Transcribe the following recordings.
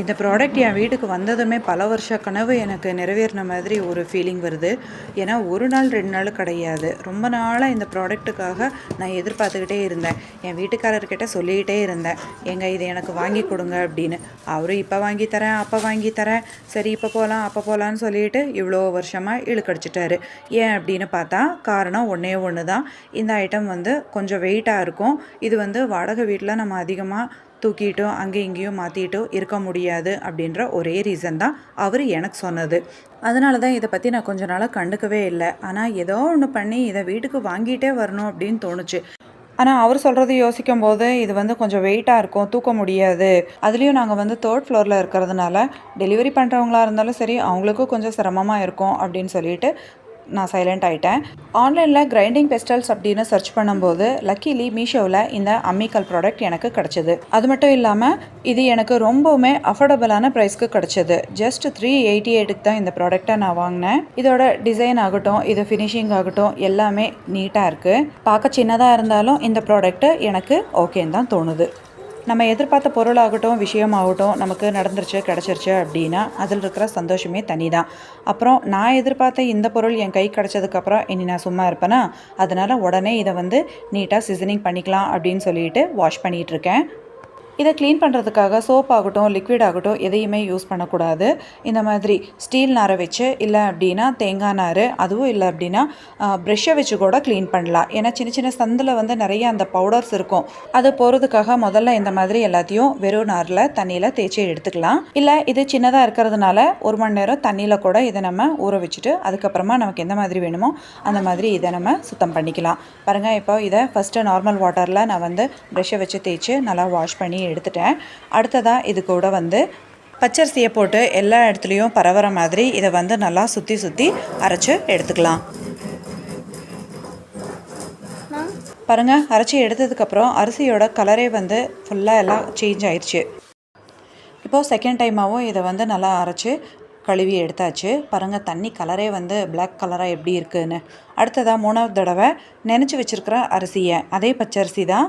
இந்த ப்ராடக்ட் என் வீட்டுக்கு வந்ததுமே பல வருஷ கனவு எனக்கு நிறைவேறின மாதிரி ஒரு ஃபீலிங் வருது. ஏன்னா ஒரு நாள் ரெண்டு நாள் கிடையாது. ரொம்ப நாளாக இந்த ப்ராடக்ட்டுக்காக நான் எதிர்பார்த்துக்கிட்டே இருந்தேன். என் வீட்டுக்காரர்கிட்ட சொல்லிக்கிட்டே இருந்தேன். எங்க இது எனக்கு வாங்கி கொடுங்க அப்படின்னு. அவரும் இப்போ வாங்கி தரேன் அப்போ வாங்கி தரேன். சரி இப்போ போகலாம் அப்போ போகலான்னு சொல்லிட்டு இவ்வளோ வருஷமாக இழுக்கடிச்சிட்டாரு. ஏன் அப்படின்னு பார்த்தா காரணம் ஒன்றே ஒன்று தான் இந்த ஐட்டம் வந்து கொஞ்சம் வெயிட்டாக இருக்கும். இது வந்து வாடகை வீட்டில் நம்ம அதிகமாக தூக்கிட்டோ அங்கே இங்கேயும் மாற்றிட்டோ இருக்க முடியாது அப்படின்ற ஒரே ரீசன் தான் அவர் எனக்கு சொன்னது. அதனால தான் இதை பற்றி நான் கொஞ்ச நாளாக கண்டுக்கவே இல்லை. ஆனால் ஏதோ ஒன்று பண்ணி இதை வீட்டுக்கு வாங்கிட்டே வரணும் அப்படின்னு தோணுச்சு. ஆனால் அவர் சொல்கிறது யோசிக்கும் போது இது வந்து கொஞ்சம் வெயிட்டாக இருக்கும் தூக்க முடியாது. அதுலேயும் நாங்கள் வந்து தேர்ட் ஃப்ளோரில் இருக்கிறதுனால டெலிவரி பண்ணுறவங்களா இருந்தாலும் சரி அவங்களுக்கும் கொஞ்சம் சிரமமாக இருக்கும் அப்படின்னு சொல்லிட்டு நான் சைலண்ட் ஆகிட்டேன் ஆன்லைனில் கிரைண்டிங் பெஸ்டல்ஸ் அப்படின்னு சர்ச் பண்ணும்போது லக்கிலி மீஷோவில் இந்த அம்மிக்கல் ப்ராடக்ட் எனக்கு கிடச்சிது. அது மட்டும் இல்லாமல் இது எனக்கு ரொம்பவுமே அஃபோர்டபுளான ப்ரைஸ்க்கு கிடச்சிது. ஜஸ்ட் த்ரீ எயிட்டி எயிட்டுக்கு தான் இந்த ப்ராடக்ட்டை நான் வாங்கினேன். இதோட டிசைன் ஆகட்டும் இது ஃபினிஷிங் ஆகட்டும் எல்லாமே நீட்டாக இருக்குது பார்க்க சின்னதாக இருந்தாலும் இந்த ப்ராடக்ட்டு எனக்கு ஓகேன்னு தான் தோணுது. நம்ம எதிர்பார்த்த பொருளாகட்டும் விஷயமாகட்டும் நமக்கு நடந்துருச்சு கிடச்சிருச்சு அப்படின்னா அதில் இருக்கிற சந்தோஷமே தனி தான் அப்புறம் நான் எதிர்பார்த்த இந்த பொருள் என் கை கிடச்சதுக்கப்புறம் இனி நான் சும்மா இருப்பேனா? அதனால் உடனே இதை வந்து நீட்டாக சீசனிங் பண்ணிக்கலாம் அப்படின்னு சொல்லிட்டு வாஷ் பண்ணிகிட்ருக்கேன் இதை க்ளீன் பண்ணுறதுக்காக சோப் ஆகட்டும் லிக்விட் ஆகட்டும் எதையுமே யூஸ் பண்ணக்கூடாது. இந்த மாதிரி ஸ்டீல் நாரை வச்சு இல்லை அப்படின்னா தேங்காய் நார் அதுவும் இல்லை அப்படின்னா ப்ரெஷ்ஷை வச்சு கூட க்ளீன் பண்ணலாம். ஏன்னா சின்ன சின்ன சந்தில் வந்து நிறைய அந்த பவுடர்ஸ் இருக்கும். அது போகிறதுக்காக முதல்ல இந்த மாதிரி எல்லாத்தையும் வெறும் நாரில் தண்ணியில் தேய்ச்சி எடுத்துக்கலாம். இல்லை இது சின்னதாக இருக்கிறதுனால ஒரு மணி நேரம் தண்ணியில் கூட இதை நம்ம ஊற வச்சுட்டு அதுக்கப்புறமா நமக்கு எந்த மாதிரி வேணுமோ அந்த மாதிரி இதை நம்ம சுத்தம் பண்ணிக்கலாம். பாருங்கள் இப்போ இதை ஃபஸ்ட்டு நார்மல் வாட்டரில் நான் வந்து ப்ரெஷ்ஷை வச்சு தேய்ச்சி நல்லா வாஷ் பண்ணி எடுத்துட்டேன். அடுத்ததாக இது கூட வந்து பச்சரிசியை போட்டு எல்லா இடத்துலையும் பரவுற மாதிரி இதை வந்து நல்லா சுற்றி சுற்றி அரைச்சி எடுத்துக்கலாம். பாருங்கள் அரைச்சி எடுத்ததுக்கப்புறம் அரிசியோட கலரே வந்து ஃபுல்லாக எல்லாம் சேஞ்ச் ஆயிடுச்சு இப்போது செகண்ட் டைமாகவும் இதை வந்து நல்லா அரைச்சி கழுவி எடுத்தாச்சு. பாருங்கள் தண்ணி கலரே வந்து பிளாக் கலராக எப்படி இருக்குதுன்னு அடுத்ததாக மூணாவது தடவை நினச்சி வச்சுருக்கிற அரிசியை அதே பச்சரிசி தான்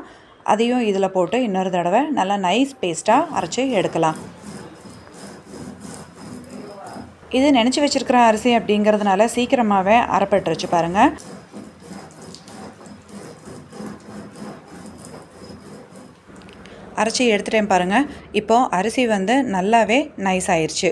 அதையும் இதில் போட்டு இன்னொரு தடவை நல்லா நைஸ் பேஸ்ட்டாக அரைச்சி எடுக்கலாம். இது நினச்சி வச்சுருக்கிற அரிசி அப்படிங்கிறதுனால சீக்கிரமாகவே அரைப்பட்டுருச்சு பாருங்கள் அரைச்சி எடுத்துட்டேன் பாருங்கள் இப்போது அரிசி வந்து நல்லாவே நைஸ் ஆயிடுச்சு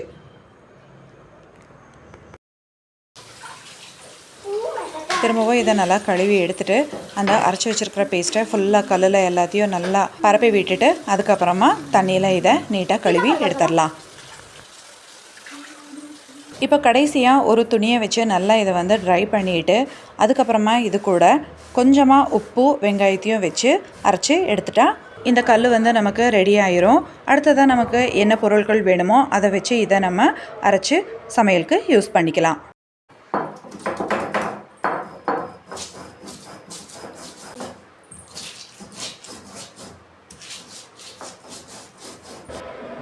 திரும்பவும் இதை நல்லா கழுவி எடுத்துகிட்டு அந்த அரைச்சி வச்சுருக்கிற பேஸ்ட்டை ஃபுல்லாக கல்லில் எல்லாத்தையும் நல்லா பரப்பி விட்டுட்டு அதுக்கப்புறமா தண்ணியில் இதை நீட்டாக கழுவி எடுத்துடலாம். இப்போ கடைசியாக ஒரு துணியை வச்சு நல்லா இதை வந்து ட்ரை பண்ணிவிட்டு அதுக்கப்புறமா இது கூட கொஞ்சமாக உப்பு வெங்காயத்தையும் வச்சு அரைச்சி எடுத்துட்டா இந்த கல் வந்து நமக்கு ரெடி ஆயிரும். அடுத்ததாக நமக்கு என்ன பொருட்கள் வேணுமோ அதை வச்சு இதை நம்ம அரைச்சி சமையலுக்கு யூஸ் பண்ணிக்கலாம்.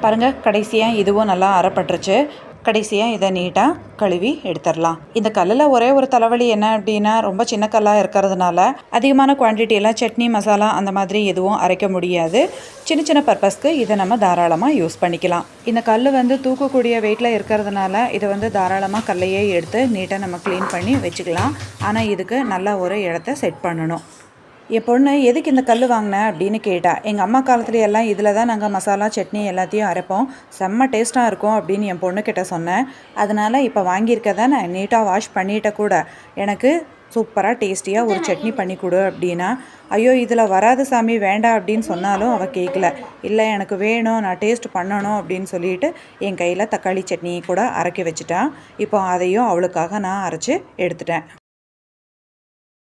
பாருங்கள் கடைசியாக இதுவும் நல்லா அறப்பட்டுருச்சு. கடைசியாக இதை நீட்டாக கழுவி எடுத்துடலாம். இந்த கல்லில் ஒரே ஒரு தலைவலி என்ன அப்படின்னா ரொம்ப சின்ன கல்லாக இருக்கிறதுனால அதிகமான குவான்டிட்டியெல்லாம் சட்னி மசாலா அந்த மாதிரி எதுவும் அரைக்க முடியாது. சின்ன சின்ன பர்பஸ்க்கு இதை நம்ம தாராளமாக யூஸ் பண்ணிக்கலாம். இந்த கல் வந்து தூக்கக்கூடிய வெயிட்டில் இருக்கிறதுனால இதை வந்து தாராளமாக கல்லையே எடுத்து நீட்டாக நம்ம க்ளீன் பண்ணி வச்சுக்கலாம். ஆனால் இதுக்கு நல்ல ஒரு இடத்த செட் பண்ணணும். என் பொண்ணு எதுக்கு இந்த கல் வாங்கினேன் அப்படின்னு கேட்டா எங்கள் அம்மா காலத்துல எல்லாம் இதில் தான் நாங்கள் மசாலா சட்னி எல்லாத்தையும் அரைப்போம். செம்ம டேஸ்ட்டாக இருக்கும் அப்படின்னு என் பொண்ணுக்கிட்ட சொன்னேன். அதனால் இப்போ வாங்கியிருக்கதை நான் நீட்டாக வாஷ் பண்ணிட்ட கூட எனக்கு சூப்பராக டேஸ்டியாக ஒரு சட்னி பண்ணி கொடு அப்படின்னா ஐயோ இதில் வராது சாமி வேண்டாம் அப்படின்னு சொன்னாலும் அவள் கேட்கல இல்லை எனக்கு வேணும் நான் டேஸ்ட் பண்ணணும் அப்படின்னு சொல்லிட்டு என் கையில் தக்காளி சட்னி கூட அரைக்க வச்சுட்டான் இப்போ அதையும் அவளுக்காக நான் அரைச்சி எடுத்துட்டேன்.